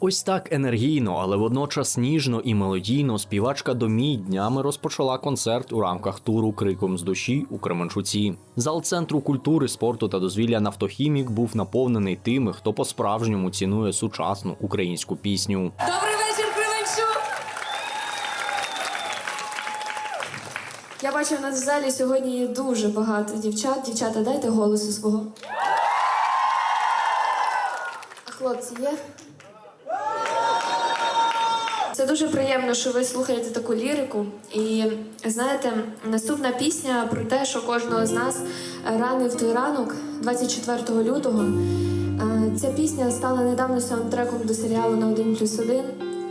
Ось так енергійно, але водночас ніжно і мелодійно співачка Домій днями розпочала концерт у рамках туру Криком з душі у Кременчуці. Зал центру культури, спорту та дозвілля Нафтохімік був наповнений тими, хто по-справжньому цінує сучасну українську пісню. Добрий вечір, Кременчук! Я бачу, в нас в залі сьогодні є дуже багато дівчат. Дівчата, дайте голосу свого. А хлопці є? Це дуже приємно, що ви слухаєте таку лірику. І знаєте, наступна пісня про те, що кожного з нас ранив той ранок, 24 лютого. Е, Ця пісня стала недавно саундтреком до серіалу на 1 плюс 1.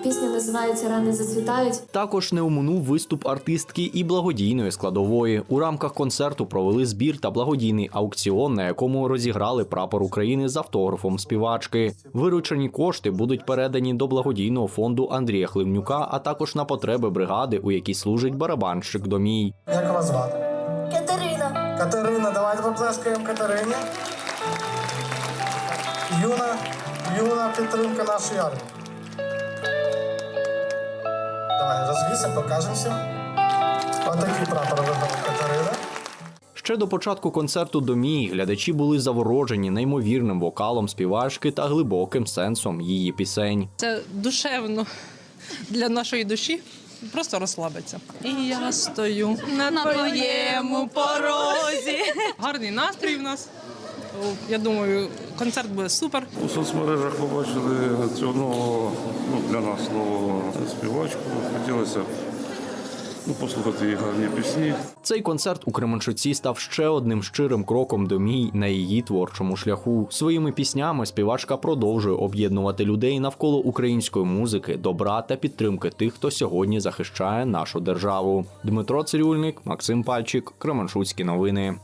Пісня називається Рани зацвітають. Також не оминув виступ артистки і благодійної складової. У рамках концерту провели збір та благодійний аукціон, на якому розіграли прапор України з автографом співачки. Виручені кошти будуть передані до благодійного фонду Андрія Хливнюка, а також на потреби бригади, у якій служить барабанщик Домій. Як вас звати? Катерина. Катерина, давайте поплескаємо Катерині. Юна, юна підтримка нашої армії. Давай розвісимо, покажемо всім. Отакий прапор вибрала Катерина. Ще до початку концерту Домій глядачі були заворожені неймовірним вокалом співачки та глибоким сенсом її пісень. Це душевно для нашої душі. Просто розслабиться. І я стою на твоєму порозі. Гарний настрій в нас. Я думаю, концерт буде супер. У соцмережах побачили цю нового, ну, для нового співачку. Хотілося ну, послухати її гарні пісні. Цей концерт у Кременчуці став ще одним щирим кроком до мій на її творчому шляху. Своїми піснями співачка продовжує об'єднувати людей навколо української музики, добра та підтримки тих, хто сьогодні захищає нашу державу. Дмитро Цирюльник, Максим Пальчик, Кременчуцькі новини.